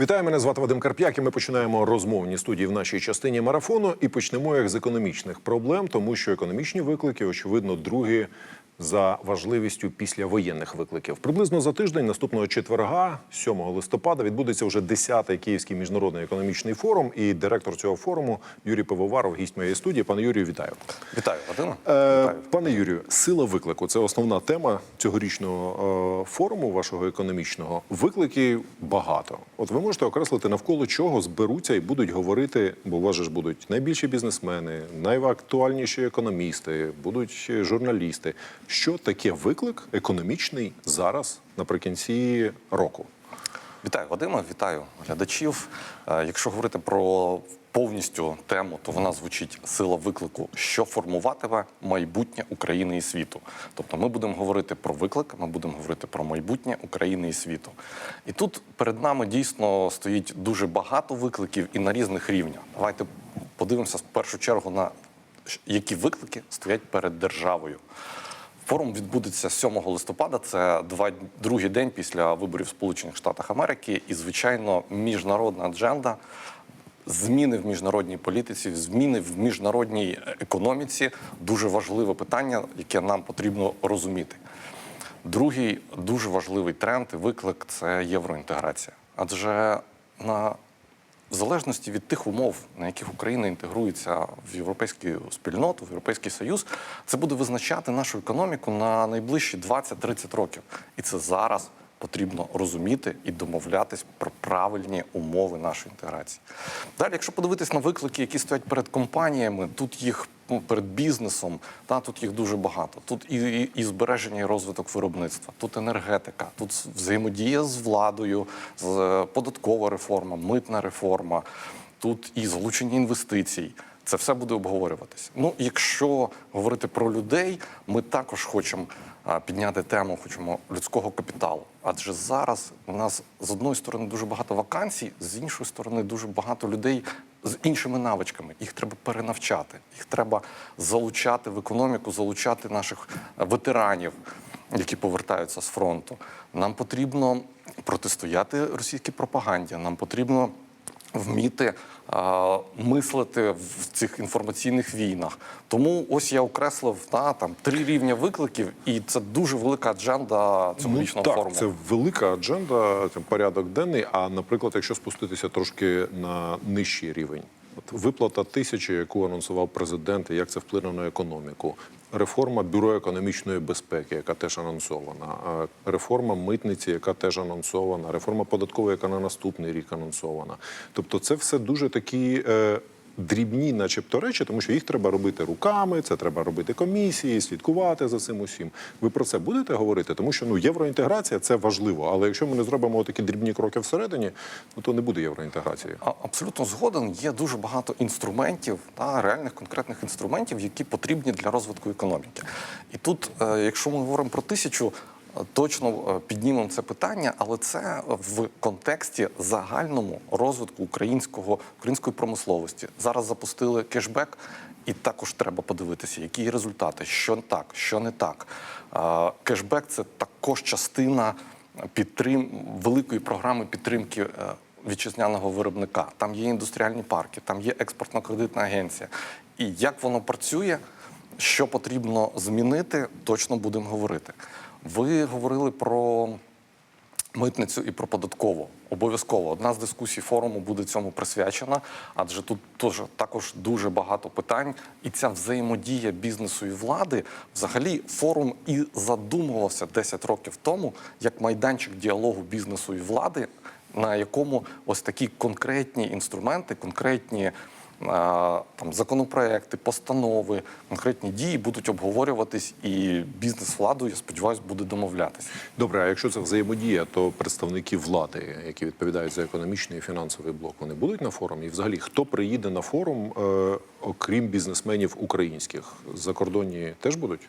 Вітаю, мене звати Вадим Карп'як. і Ми починаємо розмовні студії в нашій частині марафону. І почнемо як з економічних проблем, тому що економічні виклики, очевидно, другі за важливістю після воєнних викликів. Приблизно за тиждень, наступного четверга, 7 листопада, відбудеться вже 10-й Київський міжнародний економічний форум. І директор цього форуму Юрій Пивоваров, гість моєї студії. Пане Юрію, вітаю. Вітаю, Вадиме. Е, Пане Юрію, сила виклику це основна тема цьогорічного е, форуму вашого економічного. Викликів багато. От ви можете окреслити навколо чого зберуться і будуть говорити, бо у вас же ж будуть найбільші бізнесмени, найактуальніші економісти, будуть журналісти. Що таке виклик економічний зараз наприкінці року? Вітаю, Вадиме, вітаю глядачів. Е, Якщо говорити про повністю тему, то вона звучить сила виклику, що формуватиме майбутнє України і світу. Тобто, ми будемо говорити про виклик, ми будемо говорити про майбутнє України і світу. І тут перед нами дійсно стоїть дуже багато викликів і на різних рівнях. Давайте подивимося в першу чергу на які виклики стоять перед державою. Форум відбудеться 7 листопада. Це два другий день після виборів в Сполучених Штатах Америки. І, звичайно, міжнародна адженда, зміни в міжнародній політиці, зміни в міжнародній економіці дуже важливе питання, яке нам потрібно розуміти. Другий дуже важливий тренд і виклик це євроінтеграція. Адже на в залежності від тих умов, на яких Україна інтегрується в європейську спільноту, в європейський союз, це буде визначати нашу економіку на найближчі 20-30 років. І це зараз потрібно розуміти і домовлятись про правильні умови нашої інтеграції. Далі, якщо подивитись на виклики, які стоять перед компаніями, тут їх ну, перед бізнесом, та тут їх дуже багато. Тут і, і, і збереження і розвиток виробництва, тут енергетика, тут взаємодія з владою, з е, податкова реформа, митна реформа, тут і залучення інвестицій. Це все буде обговорюватися. Ну, якщо говорити про людей, ми також хочемо підняти тему, хочемо людського капіталу. Адже зараз у нас з одної сторони дуже багато вакансій, з іншої сторони дуже багато людей з іншими навичками. Їх треба перенавчати, їх треба залучати в економіку, залучати наших е, ветеранів, які повертаються з фронту. Нам потрібно протистояти російській пропаганді. Нам потрібно вміти е, мислити в цих інформаційних війнах. Тому ось я окреслив та, там три рівня викликів, і це дуже велика адженда цьогорічного ну, так, форуму. Це велика адженда, порядок денний. А наприклад, якщо спуститися трошки на нижчий рівень, виплата тисячі, яку анонсував президент, і як це вплине на економіку. Реформа бюро економічної безпеки, яка теж анонсована, реформа митниці, яка теж анонсована, реформа податкової, яка на наступний рік анонсована. Тобто, це все дуже такі. Дрібні, начебто, речі, тому що їх треба робити руками, це треба робити комісії, слідкувати за цим усім. Ви про це будете говорити? Тому що ну євроінтеграція це важливо. Але якщо ми не зробимо такі дрібні кроки всередині, ну то не буде євроінтеграції. А- Абсолютно згоден. Є дуже багато інструментів та реальних конкретних інструментів, які потрібні для розвитку економіки. І тут, е, якщо ми говоримо про тисячу, точно е, піднімемо це питання, але це в контексті загальному розвитку українського української промисловості. Зараз запустили кешбек, і також треба подивитися, які є результати, що так, що не так. Е, Кешбек це також частина підтрим великої програми підтримки. е, вітчизняного виробника. Там є індустріальні парки, там є експортно-кредитна агенція. І як воно працює, що потрібно змінити, точно будемо говорити. Ви говорили про митницю і про податкову. Обов'язково одна з дискусій форуму буде цьому присвячена, адже тут теж також дуже багато питань, і ця взаємодія бізнесу і влади. Взагалі, форум і задумувався 10 років тому як майданчик діалогу бізнесу і влади, на якому ось такі конкретні інструменти, конкретні там законопроекти, постанови, конкретні дії будуть обговорюватись, і бізнес з владою, я сподіваюся, буде домовлятися. Добре, а якщо це взаємодія, то представники влади, які відповідають за економічний і фінансовий блок, вони будуть на форумі? І взагалі, хто приїде на форум, е, окрім бізнесменів українських, закордонні теж будуть?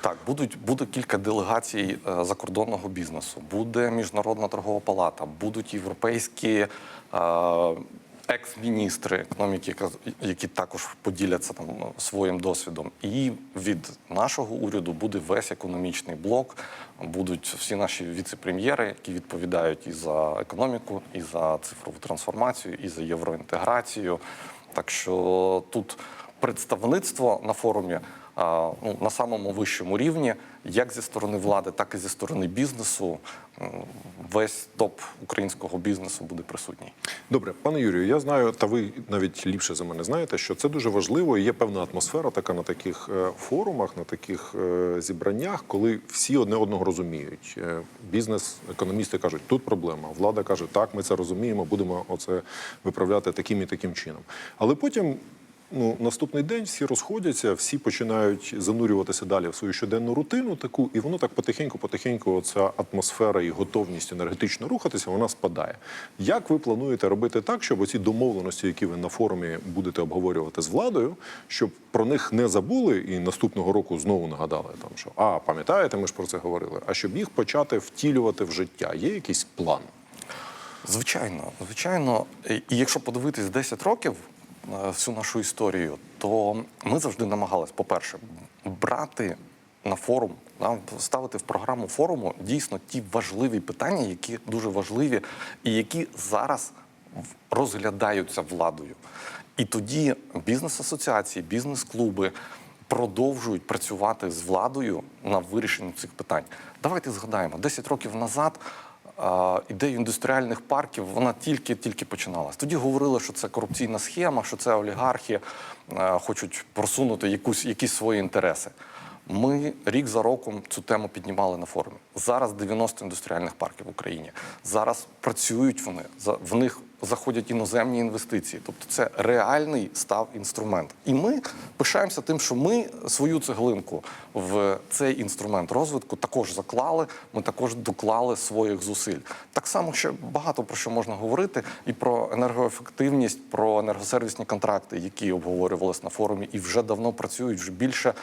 Так, будуть буде кілька делегацій е, закордонного бізнесу. Буде міжнародна торгова палата, будуть європейські е, екс-міністри економіки, які також поділяться там ну, своїм досвідом. І від нашого уряду буде весь економічний блок. Будуть всі наші віце-прем'єри, які відповідають і за економіку, і за цифрову трансформацію, і за євроінтеграцію. Так що тут представництво на форумі ну, на самому вищому рівні, як зі сторони влади, так і зі сторони бізнесу. Весь топ українського бізнесу буде присутній. Добре, пане Юрію, я знаю, та ви навіть ліпше за мене знаєте, що це дуже важливо. Є певна атмосфера така на таких е, форумах, на таких е, зібраннях, коли всі одне одного розуміють. Е, Бізнес, економісти кажуть, тут проблема. Влада каже, так, ми це розуміємо, будемо оце виправляти таким і таким чином. Але потім. Ну, наступний день всі розходяться, всі починають занурюватися далі в свою щоденну рутину таку, і воно так потихеньку-потихеньку, оця атмосфера і готовність енергетично рухатися, вона спадає. Як ви плануєте робити так, щоб оці домовленості, які ви на форумі будете обговорювати з владою, щоб про них не забули і наступного року знову нагадали там, що а пам'ятаєте, ми ж про це говорили, а щоб їх почати втілювати в життя? Є якийсь план? Звичайно, звичайно. І якщо подивитись 10 років всю нашу історію, то ми завжди намагались, по-перше, брати на форум, да, ставити в програму форуму дійсно ті важливі питання, які дуже важливі, і які зараз розглядаються владою. І тоді бізнес-асоціації, бізнес-клуби продовжують працювати з владою на вирішенні цих питань. Давайте згадаємо, 10 років назад а, ідея індустріальних парків вона тільки-тільки починалась. Тоді говорили, що це корупційна схема, що це олігархи е, хочуть просунути якусь, якісь свої інтереси. Ми рік за роком цю тему піднімали на форумі. Зараз 90 індустріальних парків в Україні. Зараз працюють вони, в них заходять іноземні інвестиції. Тобто це реальний став інструмент. І ми пишаємося тим, що ми свою цеглинку в цей інструмент розвитку також заклали. Ми також доклали своїх зусиль. Так само ще багато про що можна говорити, і про енергоефективність, про енергосервісні контракти, які обговорювалися на форумі, і вже давно працюють вже більше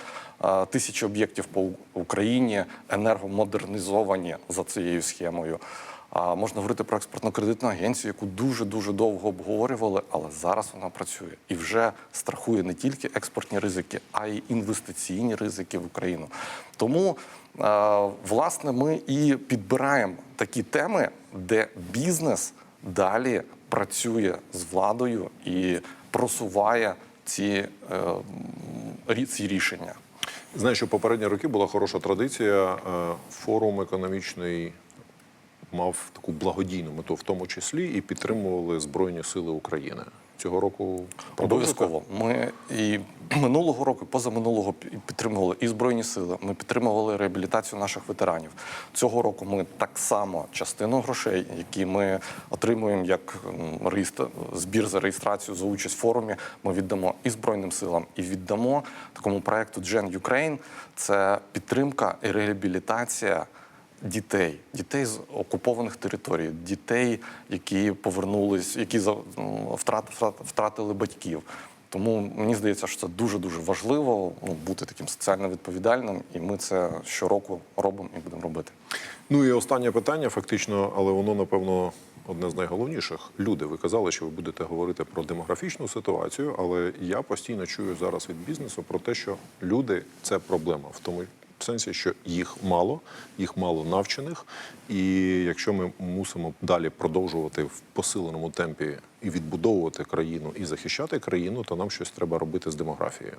е, тисячі об'єктів по Україні, енергомодернізовані за цією схемою. А можна говорити про експортно-кредитну агенцію, яку дуже дуже довго обговорювали, але зараз вона працює і вже страхує не тільки експортні ризики, а й інвестиційні ризики в Україну. Тому е, власне ми і підбираємо такі теми, де бізнес далі працює з владою і просуває ці, е, ці рішення. Знаю, що попередні роки була хороша традиція. е, Форум економічний мав таку благодійну мету, в тому числі, і підтримували Збройні Сили України. Цього року? Обов'язково. Ми і минулого року, і позаминулого підтримували і збройні сили. Ми підтримували реабілітацію наших ветеранів. Цього року ми так само частину грошей, які ми отримуємо як реєстр... збір за реєстрацію за участь в форумі. Ми віддамо і збройним силам, і віддамо такому проекту Gen Ukraine. Це підтримка і реабілітація дітей, дітей з окупованих територій, дітей, які повернулись, які втратили батьків. Тому мені здається, що це дуже дуже важливо ну, бути таким соціально відповідальним, і ми це щороку робимо і будемо робити. Ну і останнє питання, фактично, але воно напевно одне з найголовніших. Люди, ви казали, що ви будете говорити про демографічну ситуацію, але я постійно чую зараз від бізнесу про те, що люди це проблема в тому. Сенсі, що їх мало, їх мало навчених, і якщо ми мусимо далі продовжувати в посиленому темпі і відбудовувати країну і захищати країну, то нам щось треба робити з демографією.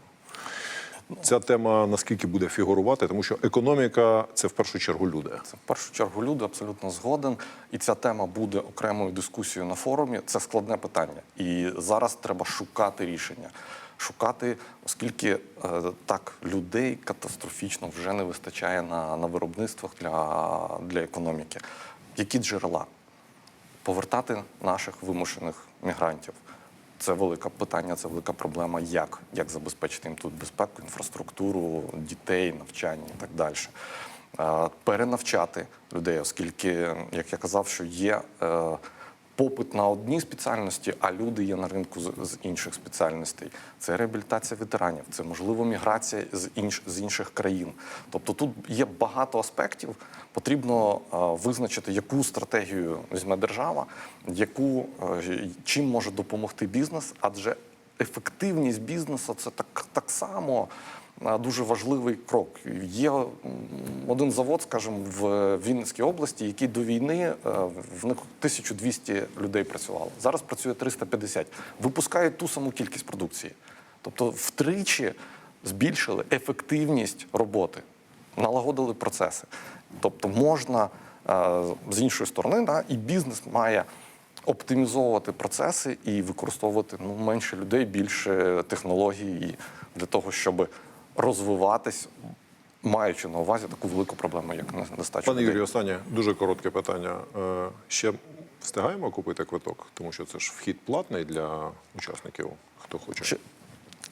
Ця тема наскільки буде фігурувати, тому що економіка це в першу чергу люди. Це в першу чергу люди абсолютно згоден. І ця тема буде окремою дискусією на форумі. Це складне питання. І зараз треба шукати рішення. Шукати, оскільки е, так людей катастрофічно вже не вистачає на, на виробництвах для, для економіки. Які джерела? Повертати наших вимушених мігрантів. Це велике питання, це велика проблема. Як? Як забезпечити їм тут безпеку, інфраструктуру, дітей, навчання і так далі. Е, Перенавчати людей, оскільки, як я казав, що є е, попит на одні спеціальності, а люди є на ринку з, інших спеціальностей. Це реабілітація ветеранів, це можливо міграція з, інш, з інших країн. Тобто тут є багато аспектів. Потрібно е, визначити, яку стратегію візьме держава, яку е, чим може допомогти бізнес, адже ефективність бізнесу це так, так само дуже важливий крок. Є один завод, скажімо, в Вінницькій області, який до війни е, в них 1200 людей працювало. Зараз працює 350. Випускають ту саму кількість продукції. Тобто втричі збільшили ефективність роботи, налагодили процеси. Тобто можна е, з іншої сторони, да, і бізнес має оптимізовувати процеси і використовувати ну, менше людей, більше технологій для того, щоб розвиватись, маючи на увазі таку велику проблему, як нестача Пане. Юрію, останнє дуже коротке питання. Е, Ще встигаємо купити квиток, тому що це ж вхід платний для учасників, хто хоче. Ще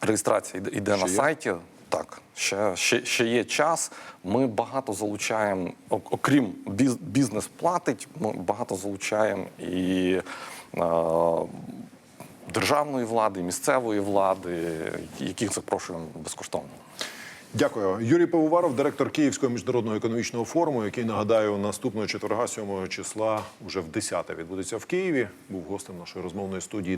реєстрація йде- Ще на є? сайті. Так, ще, ще, ще є час. Ми багато залучаємо, окрім біз, бізнес платить, ми багато залучаємо і е, державної влади, місцевої влади, яких запрошуємо безкоштовно. Дякую. Юрій Пивоваров, директор Київського міжнародного економічного форуму, який нагадаю, наступного четверга, 7 числа, уже в 10 відбудеться в Києві. Був гостем нашої розмовної студії.